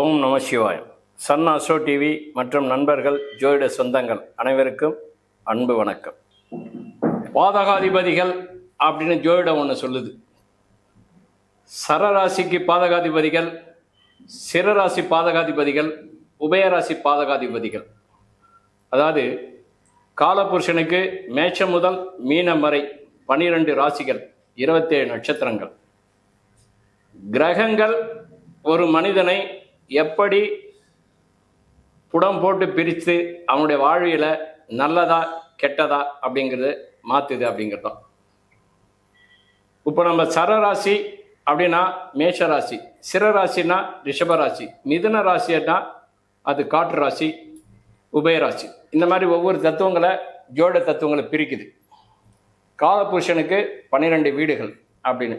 ஓம் நம Sivayam Sun அசோ TV மற்றும் நண்பர்கள் ஜோதிட சொந்தங்கள் அனைவருக்கும் அன்பு வணக்கம். பாதகாதிபதிகள் அப்படின்னு ஜோதிடம் ஒன்று சொல்லுது. சரராசிக்கு பாதகாதிபதிகள் சிரராசி பாதகாதிபதிகள் உபயராசி பாதகாதிபதிகள். அதாவது காலபுருஷனுக்கு மேஷம் முதல் மீனம் வரை பனிரெண்டு ராசிகள் இருபத்தேழு நட்சத்திரங்கள். கிரகங்கள் ஒரு மனிதனை எப்படி புடம் போட்டு பிரித்து அவனுடைய வாழ்வியில் நல்லதா கெட்டதா அப்படிங்கிறது மாற்றுது அப்படிங்கிறது தான் இப்போ நம்ம சரராசி அப்படின்னா மேஷராசி சிறராசினா ரிஷபராசி மிதுன ராசினா அது காற்று ராசி உபயராசி இந்த மாதிரி ஒவ்வொரு தத்துவங்களை ஜோட தத்துவங்களை பிரிக்குது. காலபுருஷனுக்கு பன்னிரெண்டு வீடுகள் அப்படின்னு.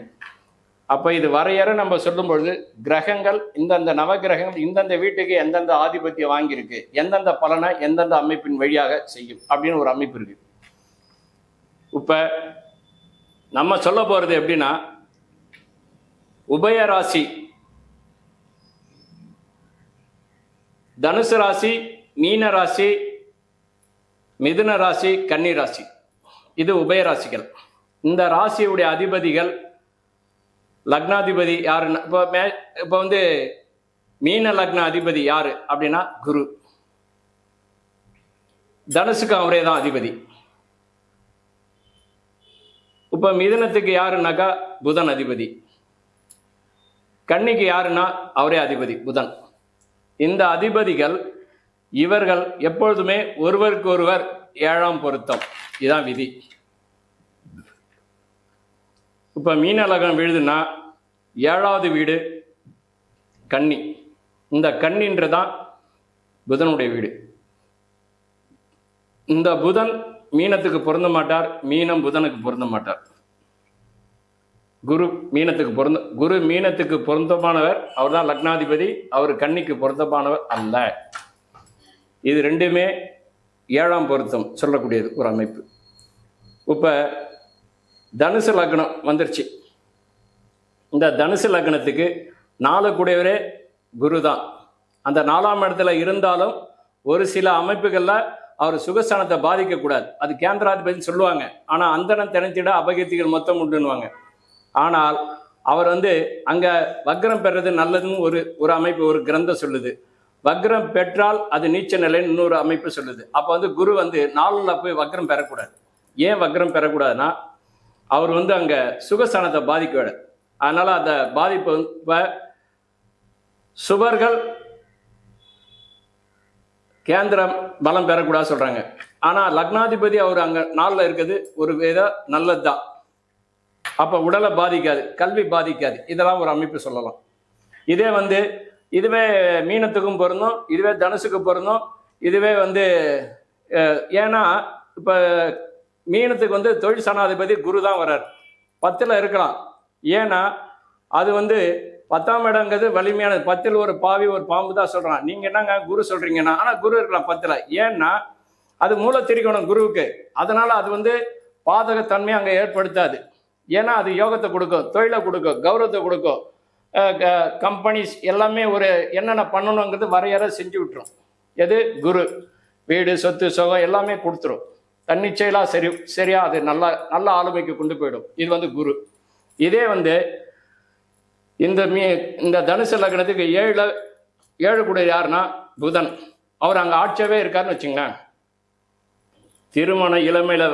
அப்போ இது வரையறை நம்ம சொல்லும் பொழுது கிரகங்கள் இந்தந்த நவகிரகங்கள் இந்தந்த வீட்டுக்கு எந்தெந்த ஆதிபத்தியம் வாங்கியிருக்கு எந்தெந்த பலனை எந்தெந்த அமைப்பின் வழியாக செய்யும் அப்படின்னு ஒரு அமைப்பு இருக்கு. இப்ப நம்ம சொல்ல போறது எப்படின்னா உபயராசி தனுசு ராசி மீன ராசி மிதுன ராசி கன்னி ராசி. இது உபயராசிகள் இந்த ராசியுடைய அதிபதிகள் லக்னாதிபதி யாருன்னா இப்போ மே இப்போ வந்து மீன லக்ன அதிபதி யாரு அப்படின்னா குரு. தனுசுக்கு அவரே தான் அதிபதி. இப்போ மிதனத்துக்கு யாருன்னாக்கா புதன் அதிபதி. கன்னிக்கு யாருன்னா அவரே அதிபதி புதன். இந்த அதிபதிகள் இவர்கள் எப்பொழுதுமே ஒருவருக்கு ஒருவர் ஏழாம் பொருத்தம். இதுதான் விதி. இப்போ மீன விழுதுன்னா ஏழாவது வீடு கன்னி. இந்த கன்னின்றதான் புதனுடைய வீடு. இந்த புதன் மீனத்துக்கு பொருந்த மாட்டார் மீனம் புதனுக்கு பொருந்த மாட்டார். குரு மீனத்துக்கு பொருந்த குரு மீனத்துக்கு பொருந்தமானவர் அவர் தான் லக்னாதிபதி அவர் கன்னிக்கு பொருந்தமானவர் அல்ல. இது ரெண்டுமே ஏழாம் பொருத்தம் சொல்லக்கூடியது ஒரு அமைப்பு. இப்போ தனுசு லக்னம் வந்துருச்சு. இந்த தனுசு லக்னத்துக்கு நாலு கூடியவரே குரு தான் அந்த நாலாம் இடத்துல இருந்தாலும் ஒரு சில அமைப்புகளில் அவர் சுகஸ்தானத்தை பாதிக்கக்கூடாது அது கேந்திராதிபதினு சொல்லுவாங்க. ஆனால் அந்தனம் திணைத்திட அபகீர்த்திகள் மொத்தம் உண்டுன்னுவாங்க. ஆனால் அவர் வந்து அங்கே வக்ரம் பெறது நல்லதுன்னு ஒரு ஒரு அமைப்பு ஒரு கிரந்தம் சொல்லுது. வக்ரம் பெற்றால் அது நீச்ச நிலைன்னு இன்னொரு அமைப்பு சொல்லுது. அப்போ வந்து குரு வந்து நாளில் போய் வக்ரம் பெறக்கூடாது. ஏன் வக்ரம் பெறக்கூடாதுன்னா அவர் வந்து அங்கே சுகஸ்தானத்தை பாதிக்க அதனால் அந்த பாதிப்பு சுபர்கள் இப்போ சுவர்கள் கேந்திரம் பலம் பெறக்கூடாது சொல்கிறாங்க ஆனால் லக்னாதிபதி அவர் அங்கே நாளில் இருக்குது ஒரு வித நல்லது தான் அப்போ உடலை பாதிக்காது கல்வி பாதிக்காது. இதெல்லாம் ஒரு அமைப்பு சொல்லலாம். இதே வந்து இதுவே மீனத்துக்கும் பொருந்தும் இதுவே தனுசுக்கு பொருந்தும் இதுவே வந்து ஏன்னா இப்போ மீனத்துக்கு வந்து தொழில் சனாதிபதி குரு தான் வர்றார். பத்தில் இருக்கலாம். ஏன்னா அது வந்து பத்தாம் இடங்கிறது வலிமையானது. பத்தில் ஒரு பாவி ஒரு பாம்பு தான் சொல்கிறான் நீங்கள் என்னங்க குரு சொல்கிறீங்கன்னா ஆனால் குரு இருக்கலாம் பத்தில். ஏன்னா அது மூல திரிக்கணும் குருவுக்கு. அதனால் அது வந்து பாதகத்தன்மையை அங்கே ஏற்படுத்தாது. ஏன்னா அது யோகத்தை கொடுக்கும் தொழிலை கொடுக்கும் கௌரவத்தை கொடுக்கும். கம்பெனிஸ் எல்லாமே ஒரு என்னென்ன பண்ணணுங்கிறது வரையறை செஞ்சு விட்டுரும். எது? குரு. வீடு சொத்து சுகம் எல்லாமே கொடுத்துரும். தன்னிச்சையெல்லாம் சரி சரியா அது நல்லா நல்ல ஆளுமைக்கு கொண்டு போயிடும். இது வந்து குரு. இதே வந்து இந்த மீ இந்த தனுசு லக்னத்துக்கு ஏழு ஏழு கூட யாருன்னா புதன். அவர் அங்கே ஆட்சியாகவே இருக்காருன்னு வச்சுங்களேன். திருமண இளமையில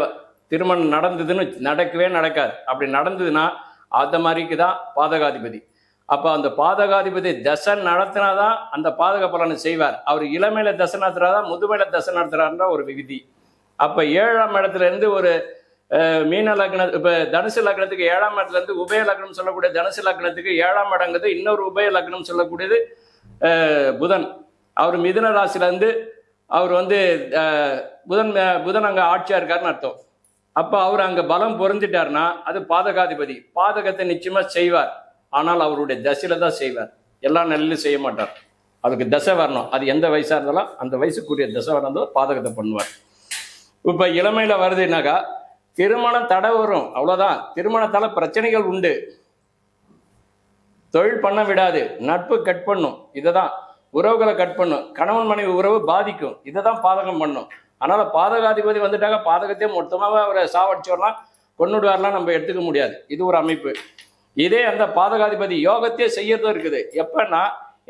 திருமணம் நடந்ததுன்னு நடக்கவே நடக்காது. அப்படி நடந்ததுன்னா அந்த மாதிரிக்கு தான் பாதகாதிபதி. அப்போ அந்த பாதகாதிபதி தசை நடத்தினாதான் அந்த பாதக பலனை செய்வார். அவர் இளமையில தசை நடத்துறாதான் முதுமையில தசை நடத்துறாருன்ற ஒரு விதி. அப்போ ஏழாம் இடத்துலேருந்து ஒரு மீன லக்ன இப்போ தனுசு லக்னத்துக்கு ஏழாம் இடத்துலேருந்து உபய லக்னம் சொல்லக்கூடிய தனுசு லக்னத்துக்கு ஏழாம் இடங்கிறது இன்னொரு உபய லக்னம் சொல்லக்கூடியது புதன். அவர் மிதுன ராசிலேருந்து அவர் வந்து புதன் மே- புதன் அங்கே ஆட்சியாக இருக்காருன்னு அர்த்தம். அப்போ அவர் அங்கே பலம் பொருந்திட்டார்னா அது பாதகாதிபதி. பாதகத்தை நிச்சயமாக செய்வார். ஆனால் அவருடைய தசையில தான் செய்வார். எல்லா நிலையிலும் செய்ய மாட்டார். அதுக்கு தசை வரணும். அது எந்த வயசாக இருந்தாலும் அந்த வயசுக்குரிய தசை வரணும். பாதகத்தை பண்ணுவார். இப்போ இளமையில வருதுன்னாக்கா திருமணம் தடை வரும் அவ்வளோதான் திருமணத்தால பிரச்சனைகள் உண்டு. தொழில் பண்ண விடாது நட்பு கட் பண்ணும் இதை தான் உறவுகளை கட் பண்ணும் கணவன் மனைவி உறவு பாதிக்கும் இதை தான் பாதகம் பண்ணும். அதனால பாதகாதிபதி வந்துட்டாங்க பாதகத்தையே மொத்தமாக அவரை சாவடிச்சோம்னா கொண்டுடுவார்லாம் நம்ம எடுத்துக்க முடியாது. இது ஒரு அமைப்பு. இதே அந்த பாதகாதிபதி யோகத்தையே செய்யறதும் இருக்குது. எப்பன்னா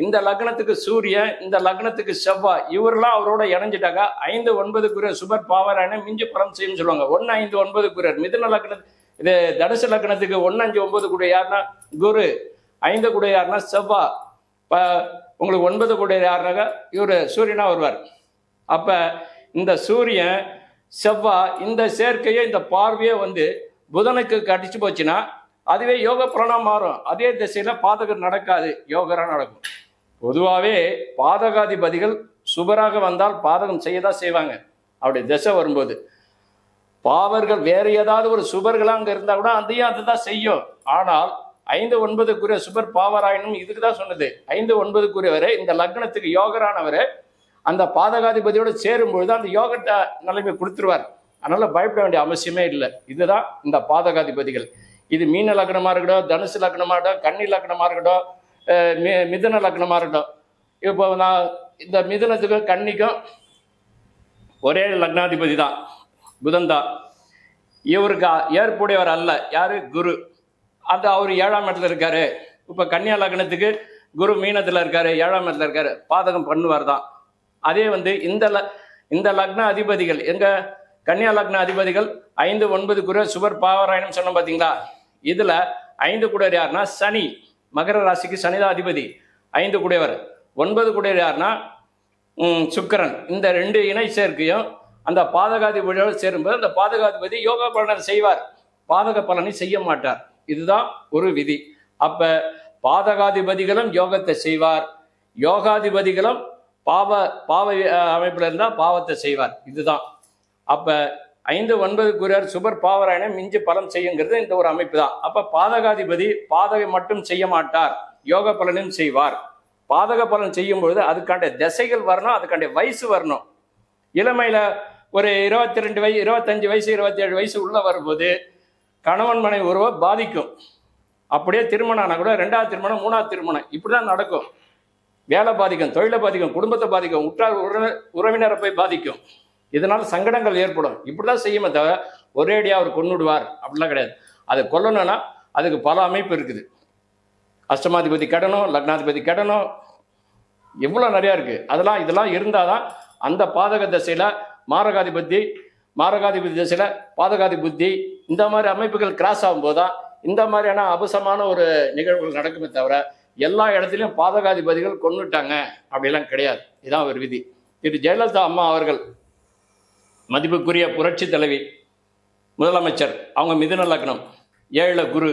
இந்த லக்னத்துக்கு சூரியன் இந்த லக்னத்துக்கு செவ்வாய் இவரெல்லாம் அவரோட இணைஞ்சிட்டாக்கா ஐந்து ஒன்பது ஒன்பதுக்குரிய சுபர் பாவரான மிஞ்சி பலம் செய்யும் சொல்லுவாங்க. ஒன்று ஐந்து ஒன்பது ஒன்பதுக்குரியர் மிதுன லக்னம் இது தனுசு லக்னத்துக்கு ஒன்று அஞ்சு ஒன்பது கூட யாருன்னா? குரு. ஐந்து கூட யாருன்னா? செவ்வா. இப்போ உங்களுக்கு ஒன்பது கூட யாருனாக்கா இவர் சூரியனா வருவார். அப்போ இந்த சூரியன் செவ்வா இந்த சேர்க்கையோ இந்த பார்வையே வந்து புதனுக்கு கடிச்சு போச்சுன்னா அதுவே யோக புலனாக மாறும். அதே திசையில் பாதகம் நடக்காது. யோகரா நடக்கும். பொதுவாகவே பாதகாதிபதிகள் சுபராக வந்தால் பாதகம் செய்ய தான் செய்வாங்க. அப்படி திசை வரும்போது. பாவர்கள் வேற ஏதாவது ஒரு சுபர்களாக அங்கே இருந்தால் கூட அதையும் அதுதான் செய்யும். ஆனால் ஐந்து ஒன்பதுக்குரிய சுபர் பாவராயினும் இதுக்கு தான் சொன்னது. ஐந்து ஒன்பதுக்குரியவரை இந்த லக்னத்துக்கு யோகரானவரை அந்த பாதகாதிபதியோடு சேரும்பொழுது அந்த யோகத்தை நிலைமை கொடுத்துருவார். அதனால் பயப்பட வேண்டிய அவசியமே இல்லை. இதுதான் இந்த பாதகாதிபதிகள். இது மீன லக்னமாக இருக்கட்டும் தனுசு லக்னமாக இருக்கட்டும் கன்னி லக்னமாக இருக்கட்டும் மி- மிதுன லக்னமாக இருக்கட்டும். இப்போ நான் இந்த மிதுனத்துக்கும் கன்னிக்கும் ஒரே லக்னாதிபதி தான் புதன் தான். இவருக்கு ஏற்புடையவர் அல்ல. யார்? குரு. அந்த அவர் ஏழாம் இடத்துல இருக்கார். இப்போ கன்னியா லக்னத்துக்கு குரு மீனத்தில் இருக்கார் ஏழாம் இடத்துல இருக்கார். பாதகம் பண்ணுவார் தான். அதே வந்து இந்த ல இந்த லக்ன அதிபதிகள் எங்கள் கன்னியா லக்ன அதிபதிகள் ஐந்து ஒன்பது குரு சுவர் பாவராயணம் சொன்னோம் பார்த்தீங்களா இதில் ஐந்து குடர் யாருன்னா சனி. மகர ராசிக்கு சனிதாதிபதி அதிபதி ஐந்து குடையவர். ஒன்பது குடையர் யாருன்னா சுக்கரன். இந்த ரெண்டு இணை சேர்க்கையும் அந்த பாதகாதிபதியோடு சேரும்போது அந்த பாதகாதிபதி யோகா பலனை செய்வார். பாதக பலனை செய்ய மாட்டார். இதுதான் ஒரு விதி. அப்ப பாதகாதிபதிகளும் யோகத்தை செய்வார். யோகாதிபதிகளும் பாவ பாவ அமைப்பில் இருந்தால் பாவத்தை செய்வார். இதுதான். அப்போ ஐந்து ஒன்பது சுபர் பாவராயனை மிஞ்சி பலம் செய்யுங்கிறது இந்த ஒரு அமைப்பு தான் அப்ப பாதகாதிபதி பாதகை மட்டும் செய்ய மாட்டார் யோக பலனும் செய்வார். பாதக பலன் செய்யும் பொழுது அதுக்காண்ட திசைகள் வரணும் அதுக்காண்ட வயசு வரணும். இளமையில ஒரு இருபத்தி ரெண்டு வயசு இருபத்தஞ்சு வயசு இருபத்தேழு வயசு உள்ள வரும்போது கணவன் மனை உறவை பாதிக்கும். அப்படியே திருமணம் ஆனால் கூட ரெண்டாவது திருமணம் மூணாவது திருமணம் இப்படிதான் நடக்கும். வேலை பாதிக்கும் தொழிலை பாதிக்கும் குடும்பத்தை பாதிக்கும் உற்றார் உறவினர் உறவினரை போய் பாதிக்கும். இதனால் சங்கடங்கள் ஏற்படும். இப்படிதான் செய்யுமே தவிர ஒரேடியாக அவர் கொன்னுடுவார். அப்படிலாம் கிடையாது. அதை கொல்லணும்னா அதுக்கு பல அமைப்பு இருக்குது. அஷ்டமாதிபதி கடனும் லக்னாதிபதி கடனும் எவ்வளோ நிறையா இருக்குது அதெல்லாம் இதெல்லாம் இருந்தால் தான் அந்த பாதக திசையில் மாரகாதிபதி மாரகாதிபதி திசையில் பாதகாதி புத்தி இந்த மாதிரி அமைப்புகள் கிராஸ் ஆகும்போது தான் இந்த மாதிரியான அபசமான ஒரு நிகழ்வுகள் நடக்குமே தவிர எல்லா இடத்துலையும் பாதகாதிபதிகள் கொண்டுட்டாங்க அப்படிலாம் கிடையாது. இதான் ஒரு விதி. திரு. ஜெயலலிதா அம்மா அவர்கள் மதிப்புக்குரிய புரட்சி தலைவி முதலமைச்சர் அவங்க மிதுன லக்னம் ஏழு குரு.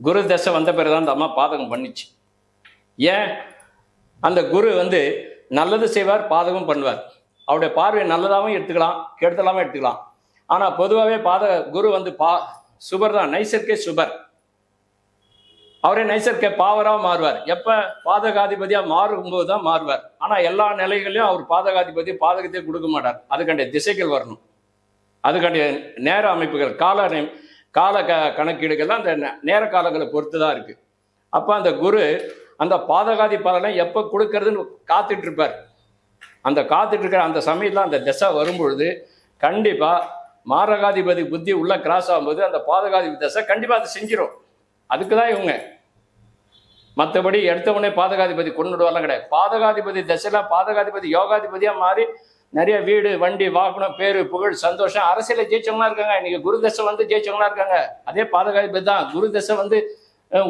குரு தசை வந்த பிறகு தான் அந்த அம்மா பாதகம் பண்ணிச்சு. ஏன்? அந்த குரு வந்து நல்லது செய்வார் பாதகம் பண்ணுவார். அவருடைய பார்வை நல்லதாகவும் எடுத்துக்கலாம் கெடுதலாகவும் எடுத்துக்கலாம். ஆனால் பொதுவாகவே பாத குரு வந்து பா சுபர் தான் நைசர்க்கே சுபர். அவரே நைசர்க்க பாவராக மாறுவார். எப்போ? பாதகாதிபதியாக மாறும்போது தான் மாறுவார். ஆனால் எல்லா நிலைகளையும் அவர் பாதகாதிபதி பாதகத்தையே கொடுக்க மாட்டார். அதுக்காண்டிய திசைகள் வரணும். அதுக்காண்டிய நேர அமைப்புகள் கால கால க கணக்கீடுகள்லாம் அந்த நேர காலங்களை பொறுத்து தான் இருக்குது அப்போ அந்த குரு அந்த பாதகாதி பலனை எப்போ கொடுக்கறதுன்னு காத்துட்டு இருப்பார் அந்த காத்துட்டு இருக்கிற அந்த சமயத்தில் அந்த திசை வரும்பொழுது கண்டிப்பாக மாரகாதிபதி புத்தி உள்ள கிராஸ் ஆகும்போது அந்த பாதகாதிபதி திசை கண்டிப்பாக அதை செஞ்சிடும் அதுக்கு தான் இவங்க மற்றபடி எடுத்தவொடனே பாதகாதிபதி கொண்டுடுவார்லாம் கிடையாது. பாதகாதிபதி தசையில் பாதகாதிபதி யோகாதிபதியாக மாறி நிறைய வீடு வண்டி வாகனம் பேரு புகழ் சந்தோஷம் அரசியல ஜெயிச்சவங்களா இருக்காங்க. இன்னைக்கு குரு தசை வந்து ஜெயிச்சவங்களா இருக்காங்க. அதே பாதகாதிபதி தான். குரு தசை வந்து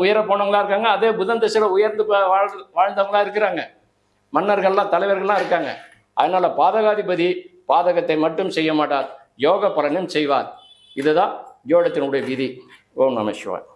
உயர போனவங்களா இருக்காங்க. அதே புதன் தசையில உயர்ந்து வாழ் வாழ்ந்தவங்களா இருக்கிறாங்க. மன்னர்கள்லாம் தலைவர்கள்லாம் இருக்காங்க. அதனால பாதகாதிபதி பாதகத்தை மட்டும் செய்ய மாட்டார். யோக பலனும் செய்வார். இதுதான் ஜோடத்தினுடைய விதி. ஓம் நம சிவாய்.